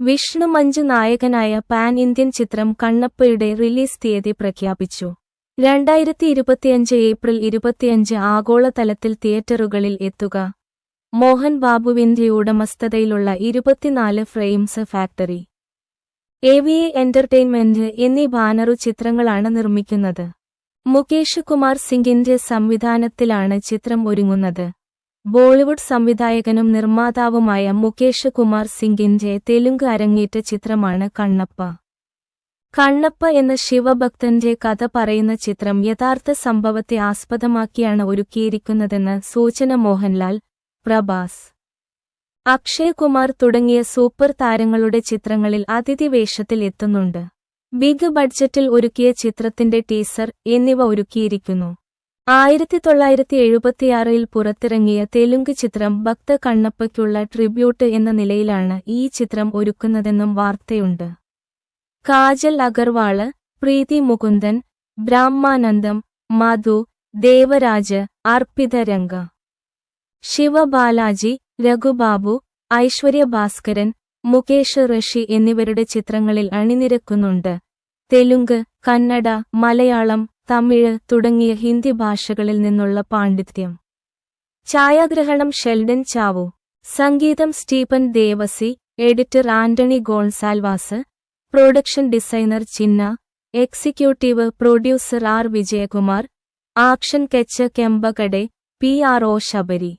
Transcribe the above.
വിഷ്ണു മഞ്ജു നായകനായ pan Indian ചിത്രം കണ്ണപ്പയുടെ release തീയതി പ്രഖ്യാപിച്ചു. രണ്ടായിരത്തി ഇരുപത്തിയഞ്ച് ഏപ്രിൽ ഇരുപത്തിയഞ്ച് ആഗോളതലത്തിൽ തിയേറ്ററുകളിൽ എത്തുക. മോഹൻ ബാബുവിന്റെ ഉടമസ്ഥതയിലുള്ള ഇരുപത്തിനാല് frames factory. A V A entertainment എന്നീ ബാനറു ചിത്രങ്ങളാണ് നിർമ്മിക്കുന്നത്. മുകേഷ് കുമാർ സിംഗിന്റെ സംവിധാനത്തിലാണ് ചിത്രം ഒരുങ്ങുന്നത്. ബോളിവുഡ് സംവിധായകനും നിർമ്മാതാവുമായ മുകേഷ് കുമാർ സിംഗിന്റെ തെലുങ്ക് അരങ്ങേറ്റ ചിത്രമാണ് കണ്ണപ്പ. കണ്ണപ്പ എന്ന ശിവഭക്തന്റെ കഥ പറയുന്ന ചിത്രം യഥാർത്ഥ സംഭവത്തെ ആസ്പദമാക്കിയാണ് ഒരുക്കിയിരിക്കുന്നതെന്ന് സൂചന മോഹൻലാൽ പ്രഭാസ്. അക്ഷയ് കുമാർ തുടങ്ങിയ സൂപ്പർ താരങ്ങളുടെ ചിത്രങ്ങളിൽ അതിഥി വേഷത്തിൽ എത്തുന്നുണ്ട്. ബിഗ് ബഡ്ജറ്റിൽ ഒരുക്കിയ ചിത്രത്തിന്റെ ടീസർ എന്നിവ ഒരുക്കിയിരിക്കുന്നു. ആയിരത്തി തൊള്ളായിരത്തി എഴുപത്തിയാറിൽ പുറത്തിറങ്ങിയ തെലുങ്ക് ചിത്രം ഭക്ത കണ്ണപ്പയ്ക്കുള്ള ട്രിബ്യൂട്ട് എന്ന നിലയിലാണ് ഈ ചിത്രം ഒരുക്കുന്നതെന്നും വാർത്തയുണ്ട്. കാജൽ അഗർവാൾ പ്രീതി മുകുന്ദൻ ബ്രാഹ്മാനന്ദം മധു ദേവരാജ് അർപ്പിത രംഗ. ശിവബാലാജി രഘുബാബു ഐശ്വര്യ ഭാസ്കരൻ മുകേഷ് ഋഷി എന്നിവരുടെ ചിത്രങ്ങളിൽ അണിനിരക്കുന്നുണ്ട്. തെലുങ്ക് കന്നഡ മലയാളം തമിഴ് തുടങ്ങിയ ഹിന്ദി ഭാഷകളിൽ നിന്നുള്ള പാണ്ഡിത്യം. ഛായാഗ്രഹണം ഷെൽഡൻ ചാവു. സംഗീതം Stephen Devassy editor Antony Gonsalvez production designer Chinna executive producer R Vijayakumar action Kecha Khamphakdee P R O Sabari.